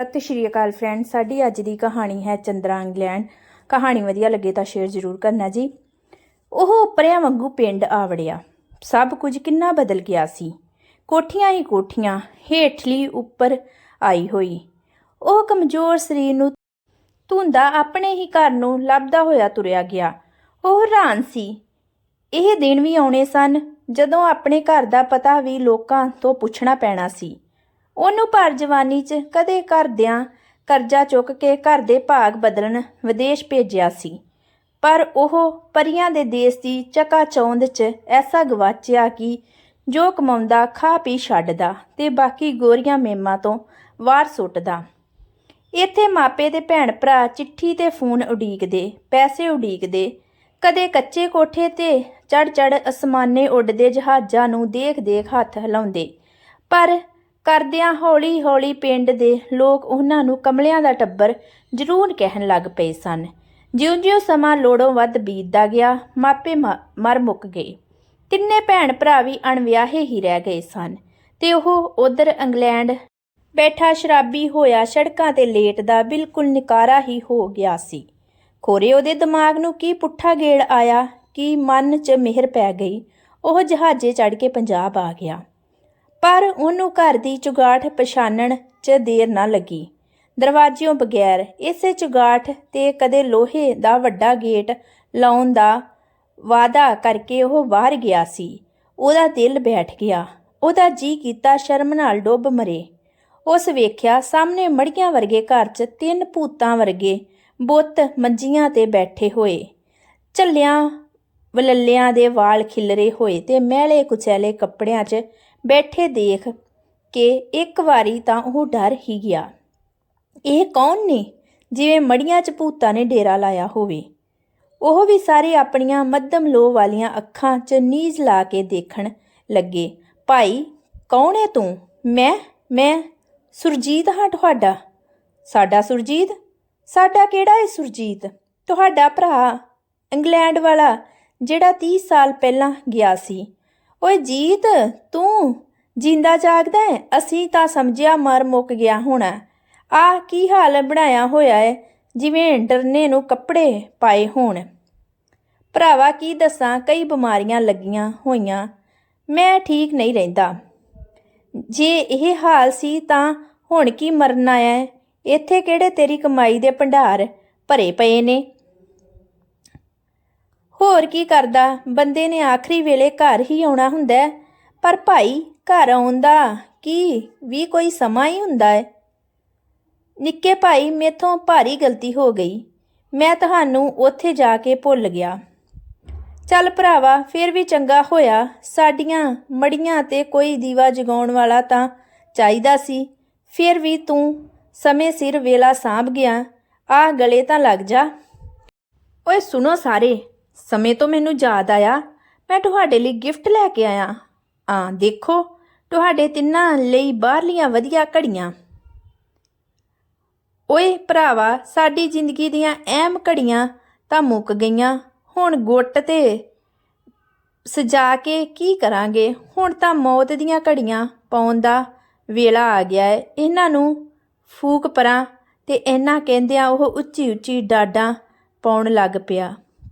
ਸਤਿ ਸ਼੍ਰੀ ਅਕਾਲ ਫਰੈਂਡ ਸਾਡੀ ਅੱਜ ਦੀ ਕਹਾਣੀ ਹੈ ਚੰਦਰਾ ਇੰਗਲੈਂਡ। ਕਹਾਣੀ ਵਧੀਆ ਲੱਗੇ ਤਾਂ ਸ਼ੇਅਰ ਜ਼ਰੂਰ ਕਰਨਾ ਜੀ। ਉਹ ਉੱਪਰਿਆਂ ਵਾਂਗੂ ਪਿੰਡ ਆਵੜਿਆ ਸਭ ਕੁਝ ਕਿੰਨਾ ਬਦਲ ਗਿਆ ਸੀ। ਕੋਠੀਆਂ ਹੀ ਕੋਠੀਆਂ, ਹੇਠਲੀ ਉੱਪਰ ਆਈ ਹੋਈ। ਉਹ ਕਮਜ਼ੋਰ ਸਰੀਰ ਨੂੰ ਧੁੰਦਾ ਆਪਣੇ ਹੀ ਘਰ ਨੂੰ ਲੱਭਦਾ ਹੋਇਆ ਤੁਰਿਆ ਗਿਆ। ਉਹ ਹੈਰਾਨ ਸੀ। ਇਹ ਦਿਨ ਵੀ ਆਉਣੇ ਸਨ, ਜਦੋਂ ਆਪਣੇ ਘਰ ਦਾ ਪਤਾ ਵੀ ਲੋਕਾਂ ਤੋਂ ਪੁੱਛਣਾ ਪੈਣਾ ਸੀ। ਉਹਨੂੰ ਭਰ ਜਵਾਨੀ 'ਚ ਕਦੇ ਘਰਦਿਆਂ ਕਰਜ਼ਾ ਚੁੱਕ ਕੇ ਘਰ ਦੇ ਭਾਗ ਬਦਲਣ ਵਿਦੇਸ਼ ਭੇਜਿਆ ਸੀ। ਪਰ ਉਹ ਪਰੀਆਂ ਦੇ ਦੇਸ਼ ਦੀ ਚਕਾ ਚੌਂਦ 'ਚ ਐਸਾ ਗਵਾਚਿਆ ਕਿ ਜੋ ਕਮਾਉਂਦਾ ਖਾ ਪੀ ਛੱਡਦਾ ਤੇ ਬਾਕੀ ਗੋਰੀਆਂ ਮੇਮਾਂ ਤੋਂ ਵਾਰ ਸੁੱਟਦਾ। ਇੱਥੇ ਮਾਪੇ ਤੇ ਭੈਣ ਭਰਾ ਚਿੱਠੀ ਤੇ ਫੋਨ ਉਡੀਕਦੇ, ਪੈਸੇ ਉਡੀਕਦੇ, ਕਦੇ ਕੱਚੇ ਕੋਠੇ ਤੇ ਚੜ ਚੜ ਅਸਮਾਨੇ ਉੱਡਦੇ ਜਹਾਜ਼ਾਂ ਨੂੰ ਦੇਖ ਦੇਖ ਹੱਥ ਹਿਲਾਉਂਦੇ। ਪਰ ਕਰਦਿਆਂ ਹੌਲੀ ਹੌਲੀ ਪਿੰਡ ਦੇ ਲੋਕ ਉਹਨਾਂ ਨੂੰ ਕਮਲਿਆਂ ਦਾ ਟੱਬਰ ਜ਼ਰੂਰ ਕਹਿਣ ਲੱਗ ਪਏ ਸਨ। ਜਿਉਂ-ਜਿਉਂ ਸਮਾਂ ਲੋੜੋਂ ਵੱਧ ਬੀਤਦਾ ਗਿਆ, ਮਾਪੇ ਮ- ਮਰ ਮੁੱਕ ਗਏ। ਤਿੰਨੇ ਭੈਣ ਭਰਾ ਵੀ ਅਣਵਿਆਹੇ ਹੀ ਰਹਿ ਗਏ ਸਨ ਤੇ ਉਹ ਉਧਰ ਇੰਗਲੈਂਡ ਬੈਠਾ ਸ਼ਰਾਬੀ ਹੋਇਆ ਸੜਕਾਂ ਤੇ ਲੇਟਦਾ ਬਿਲਕੁਲ ਨਿਕਾਰਾ ਹੀ ਹੋ ਗਿਆ ਸੀ। ਖੋਰੇ ਉਹਦੇ ਦਿਮਾਗ ਨੂੰ ਕੀ ਪੁੱਠਾ ਗੇੜ ਆਇਆ, ਕਿ ਮਨ 'ਚ ਮਿਹਰ ਪੈ ਗਈ, ਉਹ ਜਹਾਜ਼ੇ ਚੜ੍ਹ ਕੇ ਪੰਜਾਬ ਆ ਗਿਆ। ਪਰ ਉਹਨੂੰ ਘਰ ਦੀ ਚੁਗਾਠ ਪਛਾਣਨ 'ਚ ਦੇਰ ਨਾ ਲੱਗੀ। ਦਰਵਾਜ਼ਿਓਂ ਬਗੈਰ ਇਸੇ ਚੁਗਾਠ ਤੇ ਕਦੇ ਲੋਹੇ ਦਾ ਵੱਡਾ ਗੇਟ ਲਾਉਣ ਦਾ ਵਾਅਦਾ ਕਰਕੇ ਉਹ ਬਾਹਰ ਗਿਆ ਸੀ। ਉਹਦਾ ਦਿਲ ਬੈਠ ਗਿਆ। ਉਹਦਾ ਜੀ ਕੀਤਾ ਸ਼ਰਮ ਨਾਲ ਡੁੱਬ ਮਰੇ। ਉਸ ਵੇਖਿਆ ਸਾਹਮਣੇ ਮੜੀਆਂ ਵਰਗੇ ਘਰ 'ਚ ਤਿੰਨ ਭੂਤਾਂ ਵਰਗੇ ਬੁੱਤ ਮੰਜੀਆਂ ਤੇ ਬੈਠੇ ਹੋਏ। ਝੱਲਿਆਂ ਵਲੱਲਿਆਂ ਦੇ ਵਾਲ ਖਿਲਰੇ ਹੋਏ ਤੇ ਮੈਲੇ ਕੁਚੈਲੇ ਕੱਪੜਿਆਂ 'ਚ ਬੈਠੇ ਦੇਖ ਕੇ ਇੱਕ ਵਾਰੀ ਤਾਂ ਉਹ ਡਰ ਹੀ ਗਿਆ। ਇਹ ਕੌਣ ਨੇ? ਜਿਵੇਂ ਮੜੀਆਂ 'ਚ ਭੂਤਾਂ ਨੇ ਡੇਰਾ ਲਾਇਆ ਹੋਵੇ। ਉਹ ਵੀ ਸਾਰੇ ਆਪਣੀਆਂ ਮੱਧਮ ਲੋ ਵਾਲੀਆਂ ਅੱਖਾਂ 'ਚ ਨੀਜ਼ ਲਾ ਕੇ ਦੇਖਣ ਲੱਗੇ। ਭਾਈ, ਕੌਣ ਹੈ ਤੂੰ? ਮੈਂ? ਮੈਂ? ਸੁਰਜੀਤ ਹਾਂ ਤੁਹਾਡਾ? ਸਾਡਾ ਸੁਰਜੀਤ? ਸਾਡਾ ਕਿਹੜਾ ਹੈ ਸੁਰਜੀਤ? ਤੁਹਾਡਾ ਭਰਾ ਇੰਗਲੈਂਡ ਵਾਲਾ, ਜਿਹੜਾ 30 ਸਾਲ ਪਹਿਲਾਂ ਗਿਆ ਸੀ। ਓਏ ਜੀਤ, ਤੂੰ ਜਿੰਦਾ ਜਾਗਦਾ ਹੈ ਅਸੀਂ ਤਾਂ ਸਮਝਿਆ ਮਰ ਮੁੱਕ ਗਿਆ ਹੋਣਾ। ਆ ਕੀ ਹਾਲ ਬਣਾਇਆ ਹੋਇਆ ਹੈ ਜਿਵੇਂ ਡਰਨੇ ਨੂੰ ਕੱਪੜੇ ਪਾਏ ਹੋਣ। ਭਰਾਵਾ, ਕੀ ਦੱਸਾਂ? ਕਈ ਬਿਮਾਰੀਆਂ ਲੱਗੀਆਂ ਹੋਈਆਂ। ਮੈਂ ਠੀਕ ਨਹੀਂ ਰਹਿੰਦਾ। ਜੇ ਇਹ ਹਾਲ ਸੀ ਤਾਂ ਹੁਣ ਕੀ ਮਰਨਾ ਹੈ ਇੱਥੇ ਕਿਹੜੇ ਤੇਰੀ ਕਮਾਈ ਦੇ ਭੰਡਾਰ ਭਰੇ ਪਏ ਨੇ? ਹੋਰ ਕੀ ਕਰਦਾ? ਬੰਦੇ ਨੇ ਆਖਰੀ ਵੇਲੇ ਘਰ ਹੀ ਆਉਣਾ ਹੁੰਦਾ ਪਰ ਭਾਈ, ਘਰ ਆਉਣ ਦਾ ਕੀ? ਵੀ ਕੋਈ ਸਮਾਂ ਹੀ ਹੁੰਦਾ ਹੈ। ਨਿੱਕੇ ਭਾਈ ਮੇਥੋਂ ਭਾਰੀ ਗਲਤੀ ਹੋ ਗਈ। ਮੈਂ ਤੁਹਾਨੂੰ ਉੱਥੇ ਜਾ ਕੇ ਭੁੱਲ ਗਿਆ। ਚੱਲ ਭਰਾਵਾ, ਫਿਰ ਵੀ ਚੰਗਾ ਹੋਇਆ। ਸਾਡੀਆਂ ਮੜੀਆਂ ਤੇ ਕੋਈ ਦੀਵਾ ਜਗਾਉਣ ਵਾਲਾ ਤਾਂ ਚਾਹੀਦਾ ਸੀ। ਫਿਰ ਵੀ ਤੂੰ ਸਮੇਂ ਸਿਰ ਵੇਲਾ ਸਾਂਭ ਗਿਆ। ਆ ਗਲੇ ਤਾਂ ਲੱਗ ਜਾ। ਓਏ ਸੁਣੋ ਸਾਰੇ ਸਮੇਂ ਤੋਂ ਮੈਨੂੰ ਯਾਦ ਆਇਆ, ਮੈਂ ਤੁਹਾਡੇ ਲਈ ਗਿਫਟ ਲੈ ਕੇ ਆਇਆ। ਆ ਦੇਖੋ, ਤੁਹਾਡੇ ਤਿੰਨਾਂ ਲਈ ਬਾਹਰਲੀਆਂ ਵਧੀਆ ਘੜੀਆਂ। ਓਏ ਭਰਾਵਾ, ਸਾਡੀ ਜ਼ਿੰਦਗੀ ਦੀਆਂ ਅਹਿਮ ਘੜੀਆਂ ਤਾਂ ਮੁੱਕ ਗਈਆਂ। ਹੁਣ ਗੁੱਟ ਤੇ ਸਜਾ ਕੇ ਕੀ ਕਰਾਂਗੇ? ਹੁਣ ਤਾਂ ਮੌਤ ਦੀਆਂ ਘੜੀਆਂ ਪਾਉਣ ਦਾ ਵੇਲਾ ਆ ਗਿਆ ਹੈ ਇਹਨਾਂ ਨੂੰ ਫੂਕ ਪਰਾਂ ਤੇ ਇਹਨਾਂ ਕਹਿੰਦਿਆਂ ਉਹ ਉੱਚੀ ਉੱਚੀ ਡਾਡਾਂ ਪਾਉਣ ਲੱਗ ਪਿਆ।